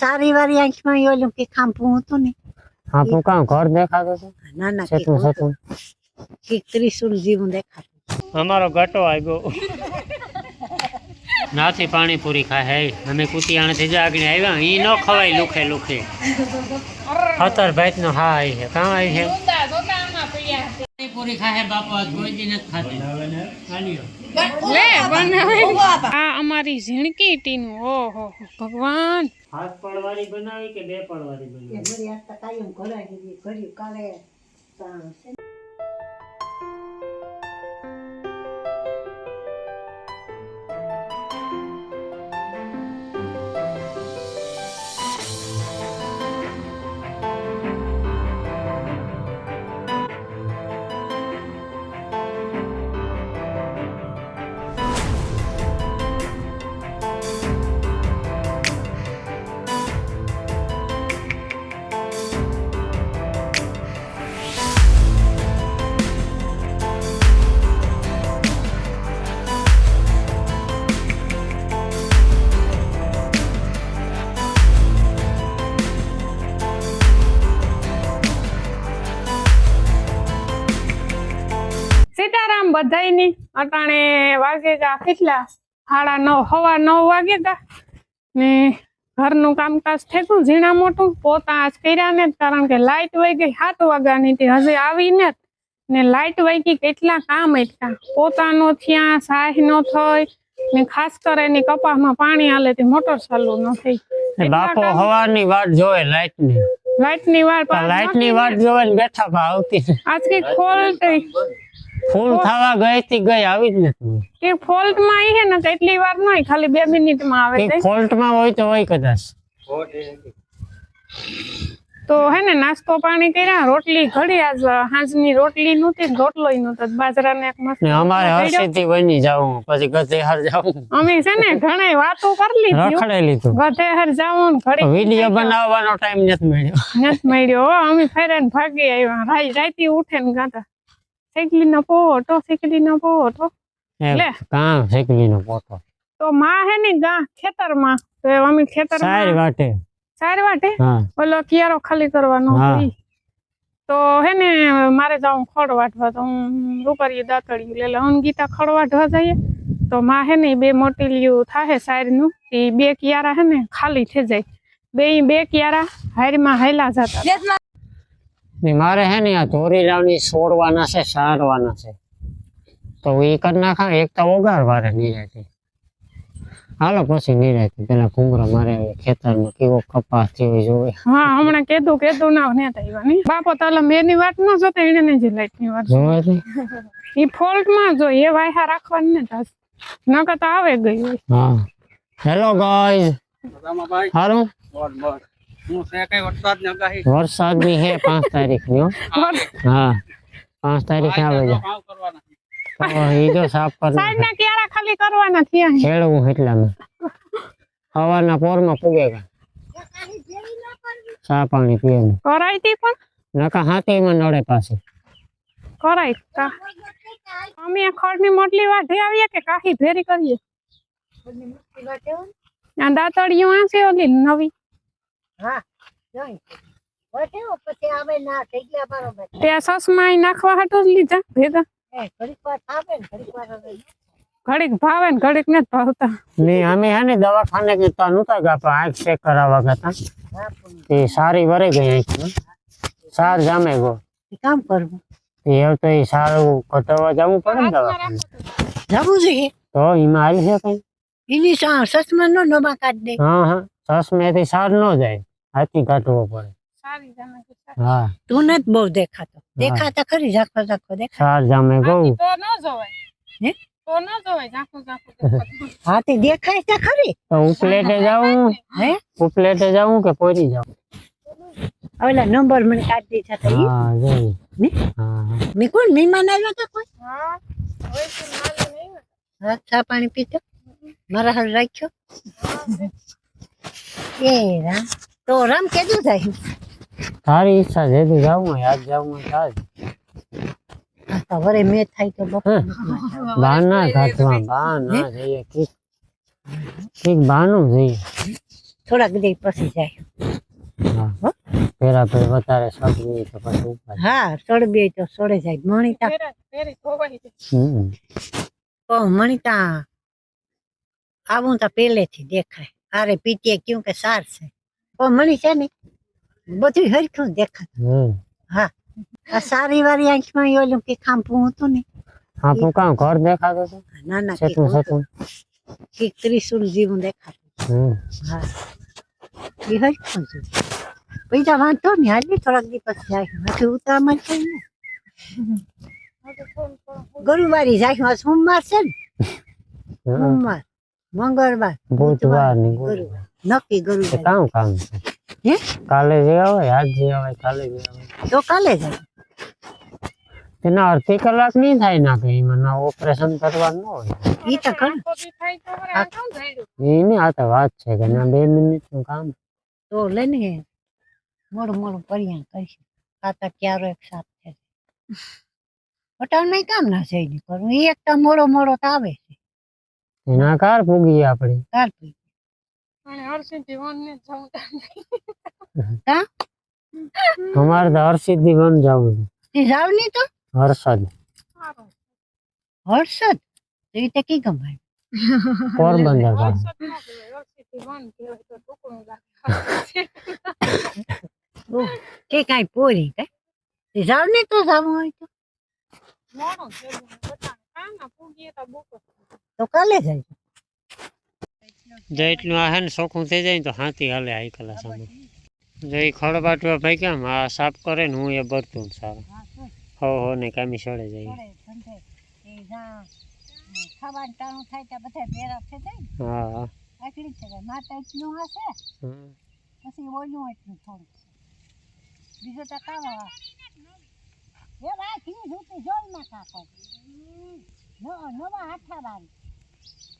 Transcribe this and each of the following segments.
સારી વાળી આંખમાં ઓલું કે ખાંપું હતું ને ખાંપું કામ ઘર દેખાતું છે? ના ના સેતું સેતું કે ત્રિશુલ જેવું દેખાતું. અમારો ગટો આવ્યો નાથી પાણીપુરી ખાય હે. અમે કુતિયાણથી જાગણી આવ્યા. ઈ ન ખવાય લુખે લુખે. ખતર ભાઈ નો હા આવી છે. કાં આવી છે. પાણીપુરી ખાય બાપુ કોઈ દી નથી ખાધી. લે બનાવી. આ અમારી ઝીણકી ટીનું ઓહો ભગવાન. હાથ પડવાની બનાવી કે બે પડવાની બનાવી? ઘડી કાલે તાણની અટાણે વાગે ગા કેટલા? સાડા નવ હવા નવ વાગે ગા. ને ઘરનું કામકાજ થયું ઝીણા મોટું. પોતા આજ કર્યા ને કારણ કે લાઈટ વહી ગઈ સાત વાગ્યાની તે હજી આવી ને ને લાઈટ વહી ગઈ કેટલા કામ એટલા પોતાનો થયા સાહ નો થઈ. ને ખાસ કરીને કપાસમાં પાણી હાલે તે મોટર ચાલુ ન થઈ. બાપો હવાની વાત જોવે લાઈટની લાઈટની વાત લાઈટની વાત જોવે બેઠા આવતી. આજ કઈ ખોલ ફૂલ થવા ગઈ હતી ગઈ આવી જ નથી. એ ફોલ્ટમાં આવી છે ને તો એટલી વાર નહીં ખાલી બે મિનિટમાં આવે છે. ફોલ્ટમાં હોય તો હોય કદાચ. તો હે ને નાસ્તો પાણી કર્યા રોટલી ઘડી આજ હાંજની રોટલી નહોતી રોટલો નહોતો બાજરાને એક મસ્ત ને અમારે હરસીથી બની જાવું પછી ગધેહર જાવું અમે છે ને ઘણા વાતો કરી લીધી રખડે લીધું. ગધેહર જાવું ઘડી વીડિયો બનાવવાનો ટાઈમ નથી મળ્યો. નથી મળ્યો. અમે ફેરે ને ભાગી આવ્યા. રાઈ રાઈતી ઉઠે ને ગાતા. શેકલી નો પોટો શેકલી નો પોટો લે. કાં શેકલી નો પોતો તો માં હે ને ગા ખેતરમાં. તો અમે સારી ખેતરમાં વાટે. ચાર વાટે? ઓલો કિયારો ખાલી કરવાનો તો હે ને મારે જાઉં ખડ વાટવા તો હું રૂપારી દાતળી એટલે હું ગીતા ખડ વાટવા જઈએ. તો માં હે ને મોટી બે મોટીલિયું થાહે સાઈડનું એ બે કિયારા હે ને ખાલી થઈ જાય. બે બે કિયારા હારીમાં હાયલા જતા ને મારે હે ને આ ધોરી લાવની છોડવાના છે સારવાના છે. તો એ કરી નાખા એક તો ઓગાળવા રે નિરાતી હાલો પછી નિરાતી પેલા ઘુંગરા મારે હવે ખેતરમાં કેવો કપાસ થયો જોવે. હા હમણાં કીધું કીધું ના ને તૈવાની બાપો તાલા મેરની વાત ન જોતા એને ને જે લાઈટની વાત જોવે છે એ ફોલ્ટમાં જો એ વાયહા રાખવાની ને તાસ. નકર તો આવે ગઈ હોય હા. હેલો ગાઈઝ હારું વરસાદની હે પાંચ તારીખની હો. હા પાંચ તારીખે આવે છે તો ઈ જો સાફ કરી સાઈડ ના કિયારા ખાલી કરવાના થયા હે. ખેડવું એટલામાં સવારના પોરમાં પૂગે ગયા ચા પાણી પીએ ને. કરાઈ તી પણ નકા હાથીમાં નડે પાછી કરાય કા અમે આ ખડની મોટલી વાઢી આવીએ કે કાહી ભેરી કરીએ આ દાતડીયું આ છે ઓલી નવી હા જોઈ વટે પછી આવે ના થઈ ગયા બરોબર તે આ સસમાં ય નાખવા હાટો લીધા ભેગા. ઘડીક ભાવે ને ઘડીક ને ભાવતા. ને અમે હે ને દવાખાને જતા નહોતા ગયા આંખ ચેક કરાવવા ગયા તે સારી વરે ગઈ આંખમાં સાર જામે ગો કામ કરવું? તે તો એ સારું કટાવવા જવું પડે ને દવાખાને. જવું જોઈએ. તો એમાં હાલ છે કઈ? એની સસમા નો નમા કાઢ દે. હા હા. ચશ્મેથી સાર ન જાય. હાથી કાઢવો પડે. સારી જામે તો સારી. હા. તું ને બહુ દેખાતો. દેખાતા ખરી ઝાંખો ઝાંખો દેખા સાર જામે ગૌ બાકી તો ન જોવાય. હે? તો ન જોવાય ઝાંખું ઝાંખું દેખાતું. દેખાય છે ખરી? તો ઉપલેટે જાઉં? હે? ઉપલેટે જાઉં કે પોરી જાઉં? ઓલા નંબર મને કાઢી દીધા હતા હા જોઈ. ને? હા મે કોણ મહેમાન આવ્યા હતા કોઈ? હા હોય છે માલી નહીં હા ચા પાણી પીતો મારા હાલ રાખ્યો? એ રામ. તો રામ કેટલું થાય? તારી ઈચ્છા છે તું જાવું હોય આજ જાવું હોય થાય તો મેં થાય તો બપોર બા ના ઘાટમાં બા ના જઈએ કીક કીક બાનું જઈએ. થોડાક દે પછી જાય. પેરા પેલા વધારે સગવી તો પછી હા સડબે તો સડે જાય. મણિતા. ઓ મણિતા આવું તો પહેલેથી દેખાય. અરે પીટીએ ક્યું કે સાર છે. ઓ મણી છે ને. બધું હરખું દેખાય. હા. આ સારી વાળી આંખમાં ઓલું કે ખાંપું હતું ને. ખાંપું કામ ઘર દેખાતું છે ના ના સેતું સેતું કે ત્રિશુલ જેવું દેખાતું હા. એ હરખું છે પૈસા વાંધો ને હાલી થોડાક દી પછી જાય. નથી ઉતામાં છે ને. ગુરુવારી જાય સોમવાર છે ને. સોમવાર મંગળવાર બુધવાર ગુરુવાર. નક્કી ગુરુવાર કામ કામ હે? કાલે જે આવે આજ જે આવે કાલે જે આવે. તો કાલે જ તેના અડધી કલાક નહીં થાય ના કે એમાં ઓપરેશન કરવાનું ન હોય. એ તો તો વળી આ તો વાત છે કે ના બે મિનિટનું કામ. તો લઈને મોડું મોડું પરિયાણ કરીશું. કાતા ક્યારો એક સાથ છે. પટાણ કામ ના છે નહીં કરવું એ એક તો મોડો મોડો તો આવે છે. એના કાર ફૂગી આપણે. કાર પી અને હરસિદ્ધિ વનને જ જવું કા અમારે તો હર્ષિદ્ધિ બન જવું છે. તે જાવ નહીં તો? હર્ષદ. સારું. હર્ષદ? તો ઈ તો કી ગમાય પોરબંદર પાસે હર્ષદ ન કહેવાય, હરસિદ્ધિ વન કહેવાય તો ટૂંકણું લાગે. કે કાંઈ પોરી કે? તે જાવ નહીં તો જાવું હોય તો? મોડું થયું ને બધાને. કામ ના પૂગીએ તો બપોર. તો કાલે જાય. જો એટલું આ હે ને ચોખ્ખું થઈ જાય ને તો હાથી હાલે આઈ કલા સામે. જો એ ખડબાટવા ભાઈ કેમ આ સાફ કરે ને હું એ બરતું સારું. હો હો ને કામી સડે જાય. ખાવાનું ટાણું થાય ત્યાં બધા ભેરા થઈ જાય હા. હા જ છે માતા એટલું હશે. પછી ઓલું એટલું થોડું. બીજું તો કાવા એ ભાઈ જોઈ ના કાકો નવા હાથા બારી હા હા જો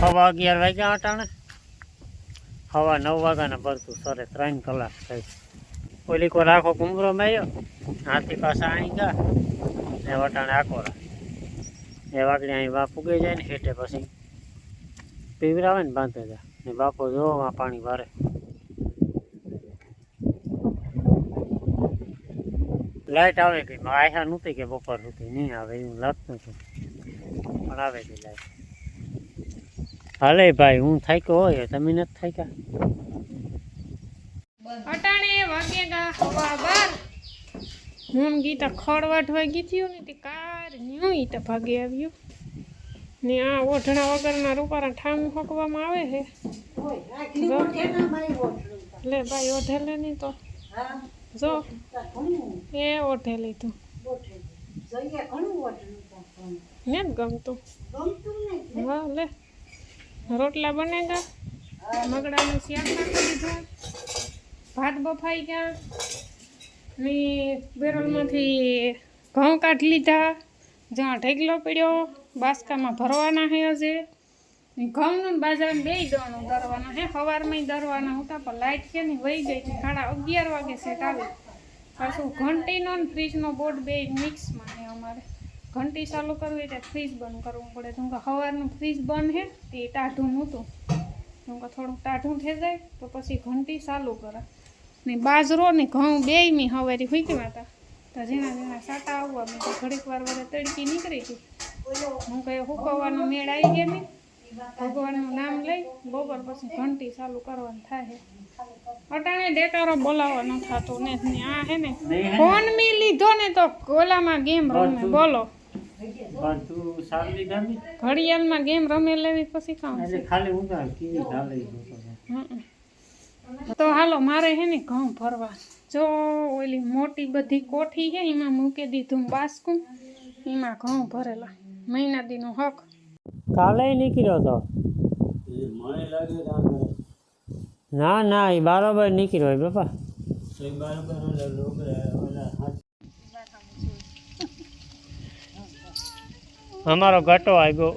હવા અગિયાર વાગ્યા અટાણે. હવા નવ વાગ્યાના ભરતું સરે ત્રણ કલાક થઈ. ઓલી કો રાખો કુમરો માર્યો હાથી પાછા અહીં ગયા, ને વટાણે આકોરા એ વાકડી અહીં બાપ ઉગી જાય ને હેઠે પછી પીવરાવે ને બાંધે જા ને બાપો જોવો પાણી વારે લાઈટ આવે કે આહ્યા નહોતી કે બપોર સુધી, નહીં આવે, એવું લાગતું હતું. પણ આવે કે લાઈટ. હાલે ભાઈ હું થાક્યો હોય તમે નથી થાક્યા? અટાણે વાગે ગા હવા બાર. હું ગીતા ખડવાટ વાગી થયું ને તે કાર ન્યુ ઈ તો ભાગે આવ્યું. ને આ ઓઢણા વગરના રૂપારા ઠામ હકવામાં આવે છે. લે ભાઈ ઓઢેલે નહીં તો. જો. એ ઓઢે લીધું ને જ ગમતું. હા લે. રોટલા બને ગા. મગડાનું શાક નાખી દીધું. ભાત બફાઈ ગયા. ને બેરલમાંથી ઘઉં કાઢી લીધા. જ્યાં ઢેગલો પડ્યો. બાસકામાં ભરવાના હે હજે. ઘઉંનું બાજરામાં બે દોણું દરવાના હે. સવારમાં દરવાના હતા, પણ લાઇટ છે ને વહી ગઈ છે સાડા અગિયાર વાગે સેટ આવે. પાછું ઘંટીનો ફ્રીજનો બોર્ડ બે મિક્સમાં હે અમારે. ઘંટી ચાલુ કરવી એટલે ફ્રીજ બંધ કરવું પડે. તો કે સવારનું ફ્રીજ બંધ હે તે ટાઢું નહોતું. તો કે થોડુંક ટાઢું થઈ જાય તો પછી ઘંટી ચાલુ કરે. ને બાજરો ને ઘઉં બેય મી હવારી હુકવા હતા તો ઝીણા ઝીણા સાટા આવવા મેં ઘડીક વાર વારે તડકી નીકળી હતી હું કહે હુકવવાનો મેળ આવી ગયા નહીં. ભગવાનનું નામ લઈ બપોર પછી ઘંટી ચાલુ કરવાનું થાય. છે અટાણે ડેટારો બોલાવવાનો થતો. ને ને આ હે ને ફોન મી લીધો ને તો ગોલામાં ગેમ રમે. બોલો. બધું સારું લીધા ને ઘડિયાળમાં ગેમ રમે લેવી પછી કામ એટલે ખાલી ઊંધા કીધી ચાલે તો હાલો મારે હે ને ઘઉં ભરવા. જો ઓલી મોટી બધી કોઠી છે એમાં મૂકી દીધું બાસકું. એમાં ઘઉં ભરેલા. મહિના દીનો હક. કાલે નીકળ્યો તો? ના ના એ બરાબર નીકળ્યો બાપા. અમારો ઘટો આવ્યો.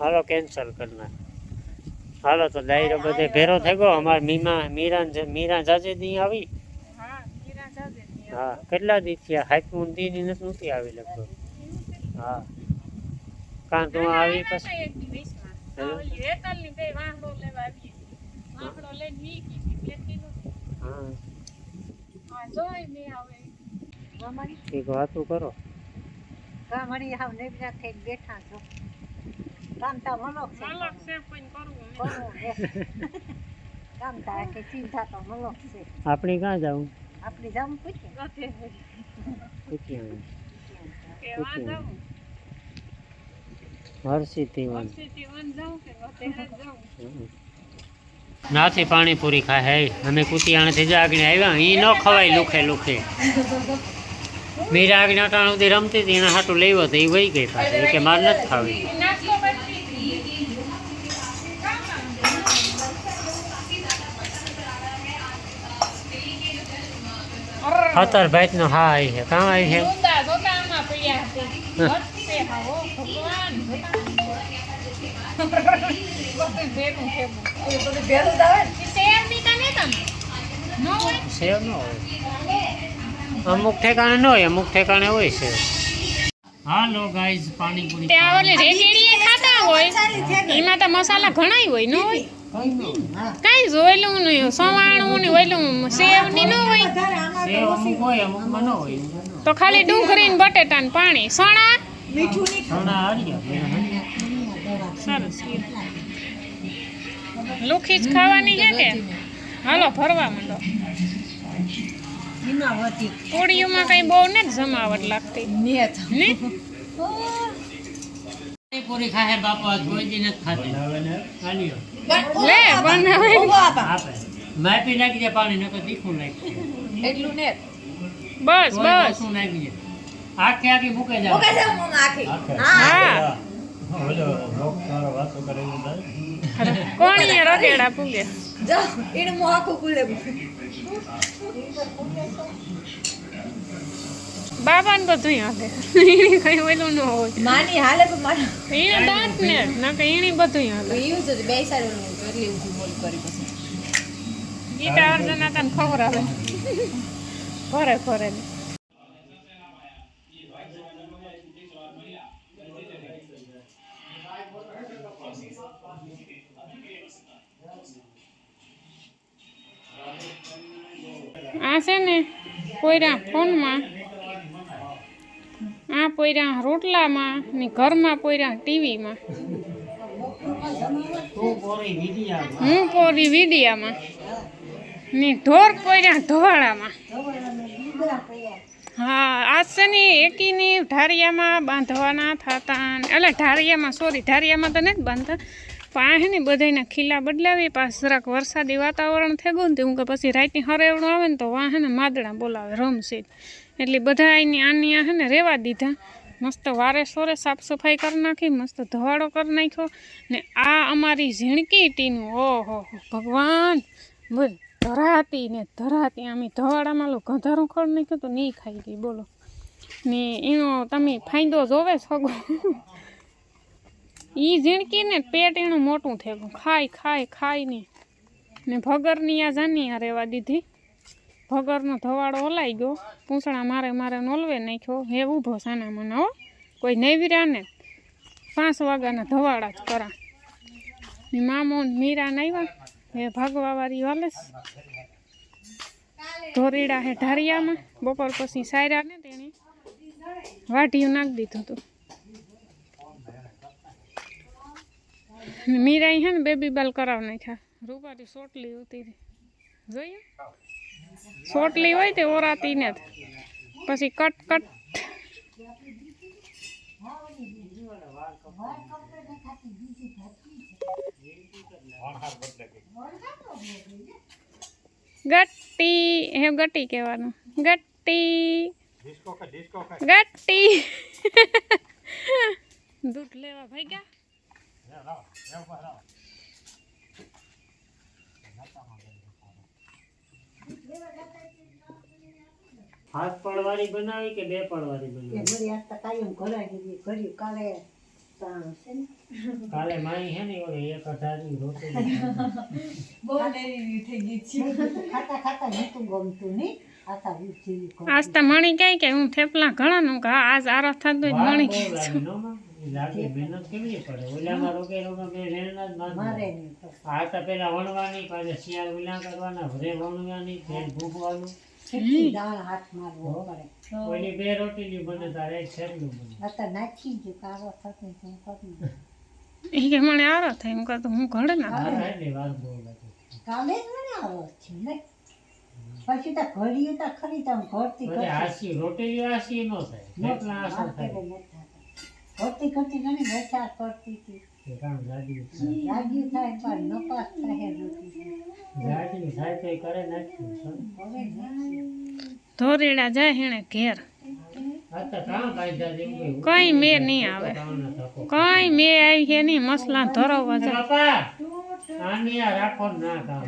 હાલો કેન્સલ કરના હાલો, તો ડાયરો બધે ભેરો થઈ ગયો. અમારે મીમા મીરા મીરા જાજે દી આવી? હા, કેટલા દી થયા? હાઈકું દી ની નથી આવી લગભગ? હા. કાં તું આવી પછી? હે? લઈને. હા. આ જોઈ મેં હવે. અમારી એક વાતું કરો. ગામડી હાવ નેબરા થઈ બેઠા છો. કામતા મનોક છે. પણ કરવું કામતા કે ચિંતા તો મનોક છે. આપણે ક્યાં જવું આપણી જામ પૂછે. ગધે પૂછીએ કે વાં જાઉં? હર્ષિત તીવન હર્ષિથી વન જાઉં કે જાઉં? નાથી પાણીપુરી ખાય હે અમે કુતિયાણાથી જ આગળ આવ્યા ઈ ન ખવાય લુખે લુખે મીરા આગળ અટાણ સુધી રમતી હતી એના હાટું લેવો તો એ વહી ગઈ પાછી ઈ કે મારે નથી ખાવી નાસ્તો કરતી હતી. ખતર ભાઈ નો હા આવી છે કામ આવી છે ઊંધા જોતા આમાં પડ્યા હતી. વધશે હાવો, ભગવાન. બધું ભેગું ભેગું. ઈ શેર દીધા ને તમે? ન હોય? સેવ ન હોય. અમુક ઠેકાણે ન હોય અમુક ઠેકાણે હોય છે હાલો ગાઈઝ પાણીપુરી ત્યાં ઓલી રેગીડીએ ખાતા હોય. એમાં તો મસાલા ઘણાય હોય ન હોય? કાંઈ જોયેલું નહીં સવાણું ને ઓયલું સેવની ન હોય સેવ અમુક હોય અમુકમાં ન હોય. તો ખાલી ડુંગળી ને બટેટા ને પાણી સણા હાર્યા સરસ. લુખી જ ખાવાની છે કે? હાલો ભરવા માંડો. કોળીઓમાં કઈ બહુ ને જમાવટ લાગતી. ને? પાણીપુરી ખાહે બાપા જોઈ દી નથી ખાધી હાલ્યો લે બનાવે. નાખી દે પાણી નકર તીખું નાખી બસ બસ. ઓછું નાખી આખી આખે આખી. મૂકે જાવ હા. કોણીએ રગેડા પૂગે બાબા ને બધું હાલે એને કઈ ઓલું ન હોય માની હાલે એને દાંત ને ના કે એની બધું હાલે બે સારું એટલે એવું બોલ કરી પછી ગીતા અર્જુન તને ખબર આવે ફરે ફરે આ છે ને પોયરા ફોનમાં. આ પોયરા રોટલામાં ને ઘરમાં પોયરા ટીવીમાં. હું પોરી વીડિયામાં. ને ઢોર પોયરા ધોવાળામાં હા આ છે ને એકીની ઢારિયામાં બાંધવાના થતા એટલે ઢારિયામાં સોરી ઢારિયામાં તો નથી બાંધતા. આ ને બધાયના ખીલા બદલાવી પાછ જરાક વરસાદી વાતાવરણ થઈ ગયું ને તે હું કે પછી રાતની હરેવડું આવે ને તો વાહે ને માદડા બોલાવે રમશે. એટલે બધા એની આની આ ને રહેવા દીધા. મસ્ત વારે સોરે સાફ સફાઈ કરી નાખી, મસ્ત ધવાડો કરી નાખ્યો. ને આ અમારી ઝીણકી ટીનું, ઓહો, ભગવાન! બોલ, ધરાતી ને ધરાતી, આમ ધવાડામાં લો ગંધારું ખોડ નાખ્યું તો નહીં ખાઈ ગઈ, બોલો. ને એનો તમે ફાયદો જોવે સગો ઈ ઝીણકી ને પેટ એનું મોટું થઈ ગયું. ખાય ખાઈ ખાઈ ને. ભગરની આ જાની આ રહેવા દીધી. ભગરનો ધવાડો ઓલાઈ ગયો. પૂંછડા મારે મારે નોલવે નાખ્યો. હે ઊભો સાના મને હો. કોઈ નેવીરા ને પાંચ વાગ્યાના ધવાડા જ કરા. ને મામો મીરા ને આવ્યા હે ભાગવા વાળી વાલેસ ધોરીડા હે ઢારિયામાં. બપોર પછી સાયરા ને તેણે વાઢિયું નાખી દીધું હતું. ને મીરાઈ હે ને બેબી બાલ કરાવ નાખ્યા રૂપારી સોટલી હતી જોઈએ. સોટલી હોય તે ઓરાતી ને પછી કટ કટ ગટ્ટી હે ગટ્ટી કહેવાનું. ગટ્ટી. ગટ્ટી. દૂધ લેવા ભાઈ ગયા હાથ પડવાની બનાવી કે બે પડવાની બનાવી? આજ તો કાયમ ઘરાઈ દીધી ઘડી કાલે કાલે માઈ હે ને ઓલી એક અઢારની રોટી બહુ ડેરી થઈ ગઈ છે. ખાતા ખાતા નતું ગમતું નહીં. આતા આજ તો મણી કઈ કે હું થેપલા ઘણા નું કા આજ આરો થતું વાર મણી બહુ કહે લાગે નો માં? ઈ મહેનત કેવી પડે? ઓલામાં રોકે રોકે બે રેલના જ મારે આ તો પેલા વણવાની પાછા શિયાળ વિલા કરવાના ભરે વણવાની તેલ ભૂગવાનું દાળ હાથ મારવો પડે? ઓલી બે રોટીની બને તારે એક શેરનું બને આ નાખી જ કારો થતું હું કરી એ કે મને આરો થાય હું ઘડે ના વાર હે વાર બહુ લાગે. કાલે જ મને આવો છે પછી તો ઘડીએ તો ખરી તમે ઘરતી એટલે ઘરતી આસી રોટી આસી નો થાય. ઘરતી ઘરતી ઘણી બચાર કરતી હતી જાડી થાય. પણ નપાસ થાય રોટી જાડી થાય તો કરે નાખ્યું. ધોરીડા જાય હેણે ઘેર કઈ કઈ મેર નહીં આવે. કઈ મે આવી છે નહીં મસલા ધરવા જાય રાખો ના કામ.